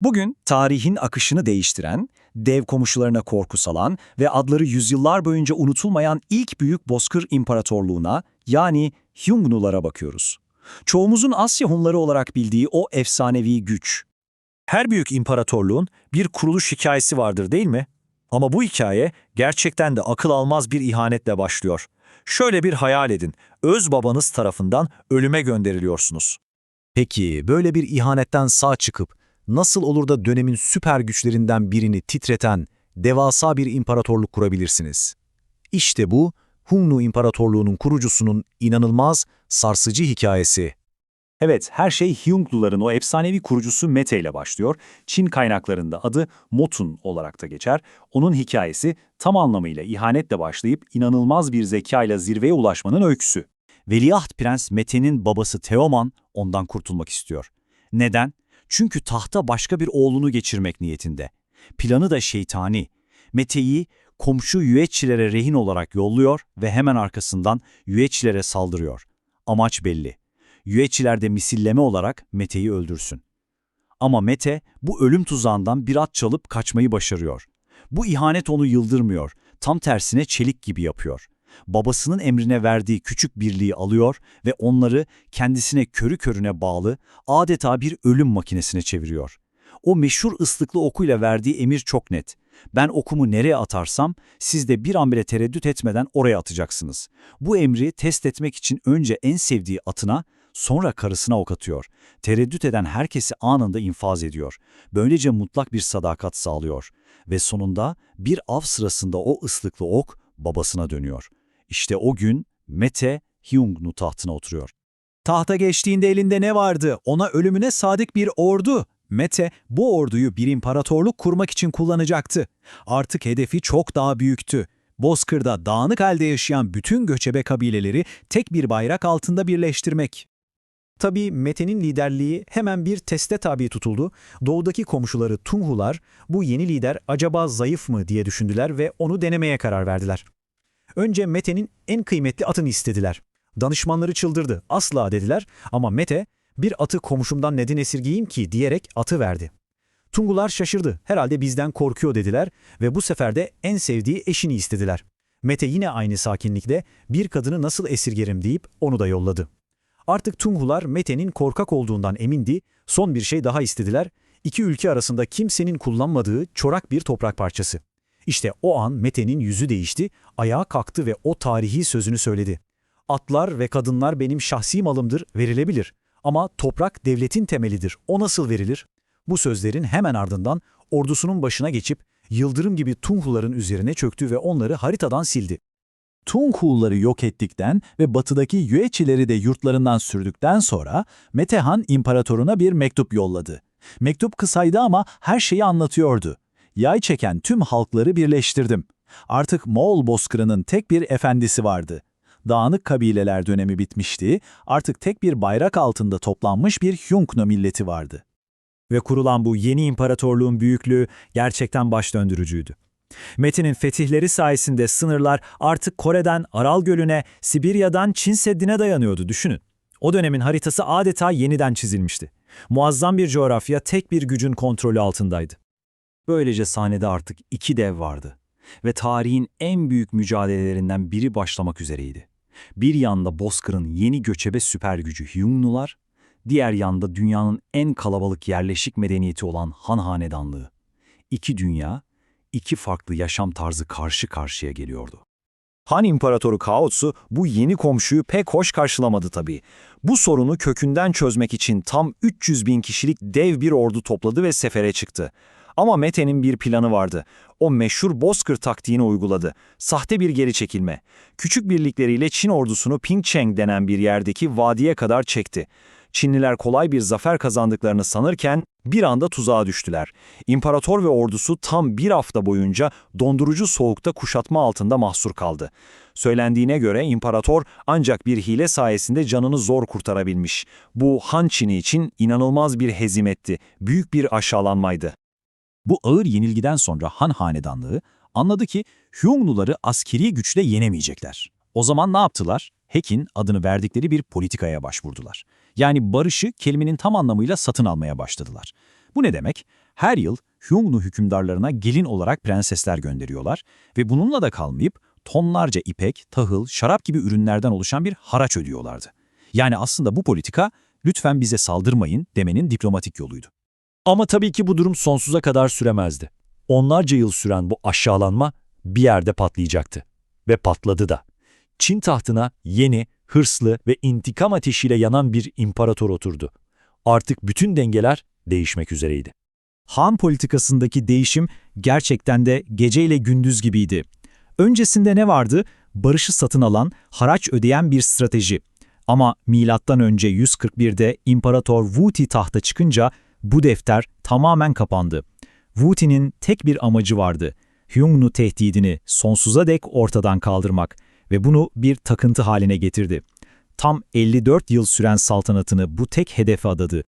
Bugün tarihin akışını değiştiren, dev komşularına korku salan ve adları yüzyıllar boyunca unutulmayan ilk büyük bozkır imparatorluğuna yani Hyungnulara bakıyoruz. Çoğumuzun Asya Hunları olarak bildiği o efsanevi güç. Her büyük imparatorluğun bir kuruluş hikayesi vardır değil mi? Ama bu hikaye gerçekten de akıl almaz bir ihanetle başlıyor. Şöyle bir hayal edin, öz babanız tarafından ölüme gönderiliyorsunuz. Peki böyle bir ihanetten sağ çıkıp nasıl olur da dönemin süper güçlerinden birini titreten devasa bir imparatorluk kurabilirsiniz? İşte bu Hunnu İmparatorluğu'nun kurucusunun inanılmaz, sarsıcı hikayesi. Evet, her şey Hyungluların o efsanevi kurucusu Mete ile başlıyor. Çin kaynaklarında adı Motun olarak da geçer. Onun hikayesi tam anlamıyla ihanetle başlayıp inanılmaz bir zekayla zirveye ulaşmanın öyküsü. Veliaht Prens Mete'nin babası Teoman ondan kurtulmak istiyor. Neden? Çünkü tahta başka bir oğlunu geçirmek niyetinde. Planı da şeytani. Mete'yi komşu Yüeççilere rehin olarak yolluyor ve hemen arkasından Yüeççilere saldırıyor. Amaç belli. Yüeççiler de misilleme olarak Mete'yi öldürsün. Ama Mete bu ölüm tuzağından bir at çalıp kaçmayı başarıyor. Bu ihanet onu yıldırmıyor, tam tersine çelik gibi yapıyor. Babasının emrine verdiği küçük birliği alıyor ve onları kendisine körü körüne bağlı adeta bir ölüm makinesine çeviriyor. O meşhur ıslıklı okuyla verdiği emir çok net. Ben okumu nereye atarsam siz de bir an bile tereddüt etmeden oraya atacaksınız. Bu emri test etmek için önce en sevdiği atına, sonra karısına ok atıyor. Tereddüt eden herkesi anında infaz ediyor. Böylece mutlak bir sadakat sağlıyor. Ve sonunda bir av sırasında o ıslıklı ok babasına dönüyor. İşte o gün Mete Hyungnu tahtına oturuyor. Tahta geçtiğinde elinde ne vardı? Ona ölümüne sadık bir ordu. Mete bu orduyu bir imparatorluk kurmak için kullanacaktı. Artık hedefi çok daha büyüktü. Bozkır'da dağınık halde yaşayan bütün göçebe kabileleri tek bir bayrak altında birleştirmek. Tabii Mete'nin liderliği hemen bir teste tabi tutuldu. Doğudaki komşuları Tunghular bu yeni lider acaba zayıf mı diye düşündüler ve onu denemeye karar verdiler. Önce Mete'nin en kıymetli atını istediler. Danışmanları çıldırdı. Asla dediler ama Mete bir atı komşumdan neden esirgeyeyim ki diyerek atı verdi. Tungular şaşırdı. Herhalde bizden korkuyor dediler ve bu sefer de en sevdiği eşini istediler. Mete yine aynı sakinlikle bir kadını nasıl esirgerim deyip onu da yolladı. Artık Tunghular Mete'nin korkak olduğundan emindi, son bir şey daha istediler. İki ülke arasında kimsenin kullanmadığı çorak bir toprak parçası. İşte o an Mete'nin yüzü değişti, ayağa kalktı ve o tarihi sözünü söyledi. Atlar ve kadınlar benim şahsi malımdır, verilebilir. Ama toprak devletin temelidir, o nasıl verilir? Bu sözlerin hemen ardından ordusunun başına geçip yıldırım gibi Tunghuların üzerine çöktü ve onları haritadan sildi. Tunghuları yok ettikten ve batıdaki Yüeçileri de yurtlarından sürdükten sonra Metehan imparatoruna bir mektup yolladı. Mektup kısaydı ama her şeyi anlatıyordu. Yay çeken tüm halkları birleştirdim. Artık Moğol bozkırının tek bir efendisi vardı. Dağınık kabileler dönemi bitmişti, artık tek bir bayrak altında toplanmış bir Hyungno milleti vardı. Ve kurulan bu yeni imparatorluğun büyüklüğü gerçekten baş döndürücüydü. Metin'in fetihleri sayesinde sınırlar artık Kore'den Aral Gölü'ne, Sibirya'dan Çin Seddi'ne dayanıyordu düşünün. O dönemin haritası adeta yeniden çizilmişti. Muazzam bir coğrafya tek bir gücün kontrolü altındaydı. Böylece sahnede artık iki dev vardı ve tarihin en büyük mücadelelerinden biri başlamak üzereydi. Bir yanda Bozkır'ın yeni göçebe süper gücü Hyungnular, diğer yanda dünyanın en kalabalık yerleşik medeniyeti olan Han Hanedanlığı. İki dünya, iki farklı yaşam tarzı karşı karşıya geliyordu. Han İmparatoru Kaotsu bu yeni komşuyu pek hoş karşılamadı tabii. Bu sorunu kökünden çözmek için tam 300 bin kişilik dev bir ordu topladı ve sefere çıktı. Ama Mete'nin bir planı vardı. O meşhur Bozkır taktiğini uyguladı. Sahte bir geri çekilme. Küçük birlikleriyle Çin ordusunu Pingcheng denen bir yerdeki vadiye kadar çekti. Çinliler kolay bir zafer kazandıklarını sanırken bir anda tuzağa düştüler. İmparator ve ordusu tam bir hafta boyunca dondurucu soğukta kuşatma altında mahsur kaldı. Söylendiğine göre imparator ancak bir hile sayesinde canını zor kurtarabilmiş. Bu Han Çin'i için inanılmaz bir hezimetti, büyük bir aşağılanmaydı. Bu ağır yenilgiden sonra Han Hanedanlığı anladı ki Hyungnuları askeri güçle yenemeyecekler. O zaman ne yaptılar? Hekin adını verdikleri bir politikaya başvurdular. Yani barışı kelimenin tam anlamıyla satın almaya başladılar. Bu ne demek? Her yıl Hyungnu hükümdarlarına gelin olarak prensesler gönderiyorlar ve bununla da kalmayıp tonlarca ipek, tahıl, şarap gibi ürünlerden oluşan bir haraç ödüyorlardı. Yani aslında bu politika lütfen bize saldırmayın demenin diplomatik yoluydu. Ama tabii ki bu durum sonsuza kadar süremezdi. Onlarca yıl süren bu aşağılanma bir yerde patlayacaktı. Ve patladı da. Çin tahtına yeni, hırslı ve intikam ateşiyle yanan bir imparator oturdu. Artık bütün dengeler değişmek üzereydi. Han politikasındaki değişim gerçekten de geceyle gündüz gibiydi. Öncesinde ne vardı? Barışı satın alan, haraç ödeyen bir strateji. Ama milattan önce 141'de İmparator Wuti tahta çıkınca bu defter tamamen kapandı. Wuti'nin tek bir amacı vardı. Hyungnu tehdidini sonsuza dek ortadan kaldırmak ve bunu bir takıntı haline getirdi. Tam 54 yıl süren saltanatını bu tek hedefe adadı.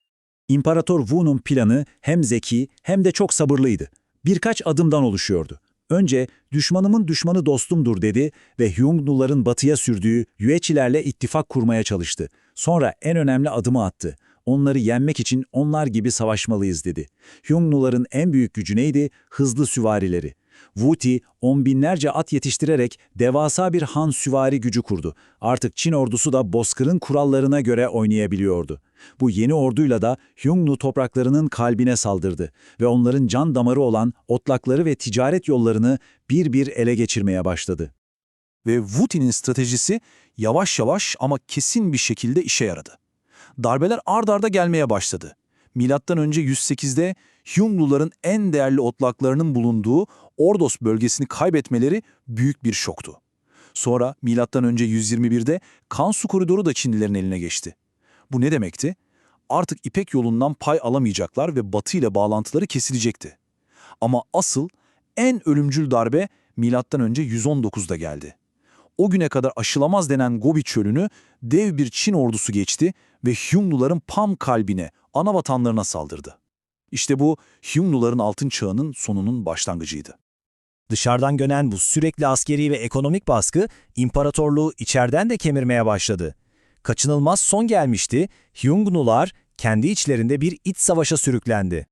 İmparator Wu'nun planı hem zeki hem de çok sabırlıydı. Birkaç adımdan oluşuyordu. Önce düşmanımın düşmanı dostumdur dedi ve Hyungnuların batıya sürdüğü Yueçilerle ittifak kurmaya çalıştı. Sonra en önemli adımı attı. Onları yenmek için onlar gibi savaşmalıyız dedi. Hyungnuların en büyük gücü neydi? Hızlı süvarileri. Wuti on binlerce at yetiştirerek devasa bir han süvari gücü kurdu. Artık Çin ordusu da Bozkır'ın kurallarına göre oynayabiliyordu. Bu yeni orduyla da Hyungnu topraklarının kalbine saldırdı ve onların can damarı olan otlakları ve ticaret yollarını bir bir ele geçirmeye başladı. Ve Wuti'nin stratejisi yavaş yavaş ama kesin bir şekilde işe yaradı. Darbeler ard arda gelmeye başladı. Milattan önce 108'de Hyungluların en değerli otlaklarının bulunduğu Ordos bölgesini kaybetmeleri büyük bir şoktu. Sonra milattan önce 121'de Kansu koridoru da Çinlilerin eline geçti. Bu ne demekti? Artık İpek yolundan pay alamayacaklar ve Batı ile bağlantıları kesilecekti. Ama asıl en ölümcül darbe milattan önce 119'da geldi. O güne kadar aşılamaz denen Gobi çölünü dev bir Çin ordusu geçti ve Hyungnuların Pam kalbine, ana vatanlarına saldırdı. İşte bu Hyungnuların altın çağının sonunun başlangıcıydı. Dışarıdan gönen bu sürekli askeri ve ekonomik baskı imparatorluğu içeriden de kemirmeye başladı. Kaçınılmaz son gelmişti, Hyungnular kendi içlerinde bir iç savaşa sürüklendi.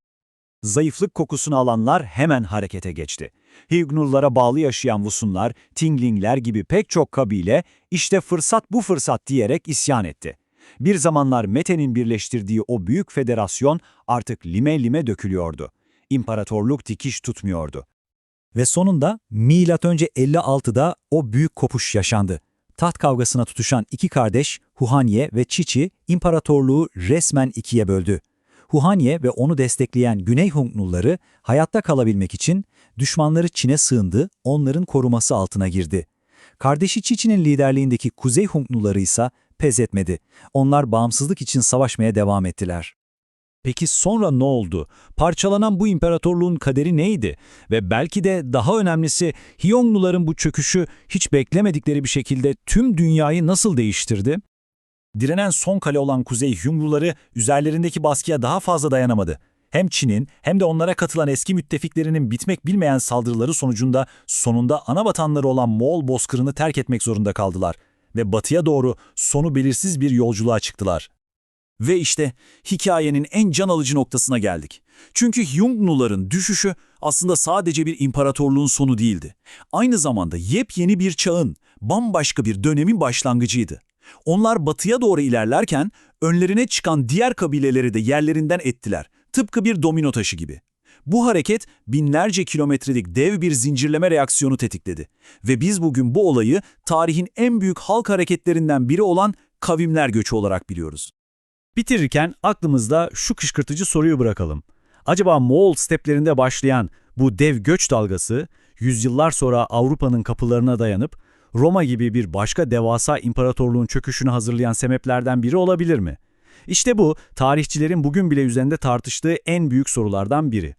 Zayıflık kokusunu alanlar hemen harekete geçti. Hyungnulara bağlı yaşayan Vusunlar, Tinglingler gibi pek çok kabile işte fırsat bu fırsat diyerek isyan etti. Bir zamanlar Mete'nin birleştirdiği o büyük federasyon artık lime lime dökülüyordu. İmparatorluk dikiş tutmuyordu. Ve sonunda M.Ö. 56'da o büyük kopuş yaşandı. Taht kavgasına tutuşan iki kardeş Huhanye ve Çiçi imparatorluğu resmen ikiye böldü. Huhanye ve onu destekleyen Güney Hungnulları hayatta kalabilmek için düşmanları Çin'e sığındı, onların koruması altına girdi. Kardeşi Çiçi'nin liderliğindeki Kuzey Hungnulları ise pes etmedi. Onlar bağımsızlık için savaşmaya devam ettiler. Peki sonra ne oldu? Parçalanan bu imparatorluğun kaderi neydi? Ve belki de daha önemlisi Hyongnuların bu çöküşü hiç beklemedikleri bir şekilde tüm dünyayı nasıl değiştirdi? Direnen son kale olan Kuzey Hyungluları üzerlerindeki baskıya daha fazla dayanamadı. Hem Çin'in hem de onlara katılan eski müttefiklerinin bitmek bilmeyen saldırıları sonucunda sonunda ana vatanları olan Moğol bozkırını terk etmek zorunda kaldılar ve batıya doğru sonu belirsiz bir yolculuğa çıktılar. Ve işte hikayenin en can alıcı noktasına geldik. Çünkü Hyungnuların düşüşü aslında sadece bir imparatorluğun sonu değildi. Aynı zamanda yepyeni bir çağın, bambaşka bir dönemin başlangıcıydı. Onlar batıya doğru ilerlerken önlerine çıkan diğer kabileleri de yerlerinden ettiler. Tıpkı bir domino taşı gibi. Bu hareket binlerce kilometrelik dev bir zincirleme reaksiyonu tetikledi. Ve biz bugün bu olayı tarihin en büyük halk hareketlerinden biri olan kavimler göçü olarak biliyoruz. Bitirirken aklımızda şu kışkırtıcı soruyu bırakalım. Acaba Moğol steplerinde başlayan bu dev göç dalgası, yüzyıllar sonra Avrupa'nın kapılarına dayanıp Roma gibi bir başka devasa imparatorluğun çöküşünü hazırlayan sebeplerden biri olabilir mi? İşte bu, tarihçilerin bugün bile üzerinde tartıştığı en büyük sorulardan biri.